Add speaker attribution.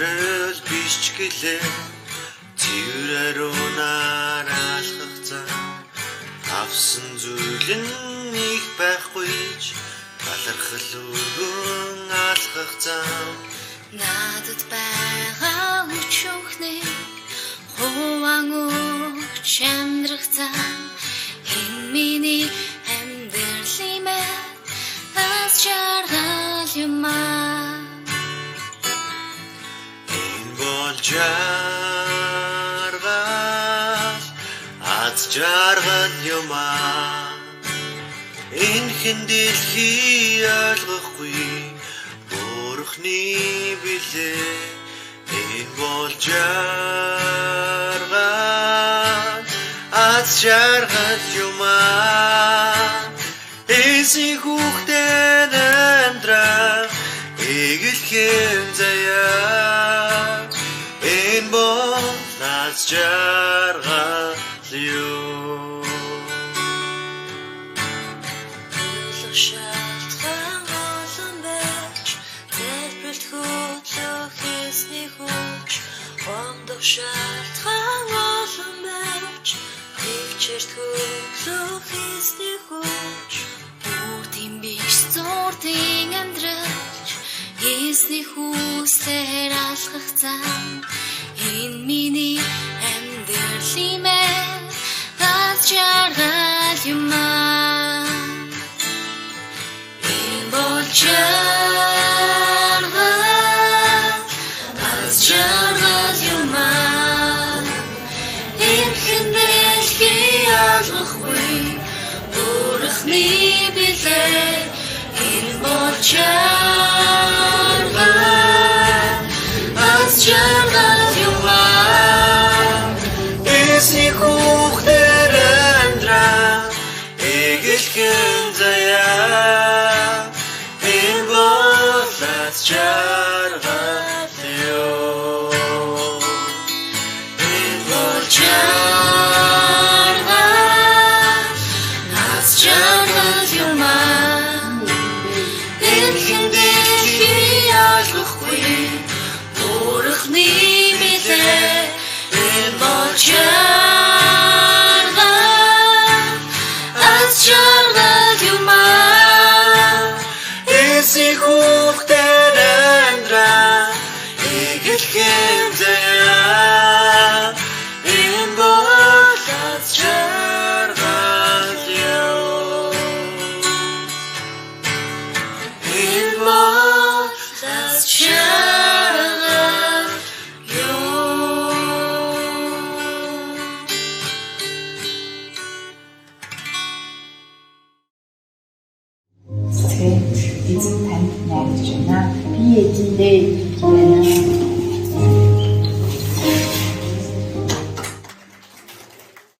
Speaker 1: Амьдрал биш ч гэлээ Цэврээр унараалхах зам. Авсан зүйл нь их байхгүй ч Талархал өргөн алхах зам.
Speaker 2: Надад байгаа өчөөхний хуван өгч амьдрах зам жаргал
Speaker 1: Аз жаргал юм аа Энэ хэн дэлхий ойлгохгүй Бурхны билээ. Энэ бол жаргал Аз жаргал юм аа Эсийн хүүхдэн амьдрах Эгэлхэн заяа аз жаргал
Speaker 2: Төлөв шалтгаан олон байж Залбиралт хөдлөх хийсний хүч Ондох шалтгаан олон байж Хөвчөрт хөдлөх хийсний Хийсний хүслээр алхах зам. Энэ миний амьдрал юм ээ Аз жаргал юм аа Энэ бол жаргал Аз жаргал юм аа Энэ хэн дэлхий олохгүй Бурхны билээ. Энэ бол жаргал
Speaker 3: эзэн танд найдаж байна. Би эзэндээ байна.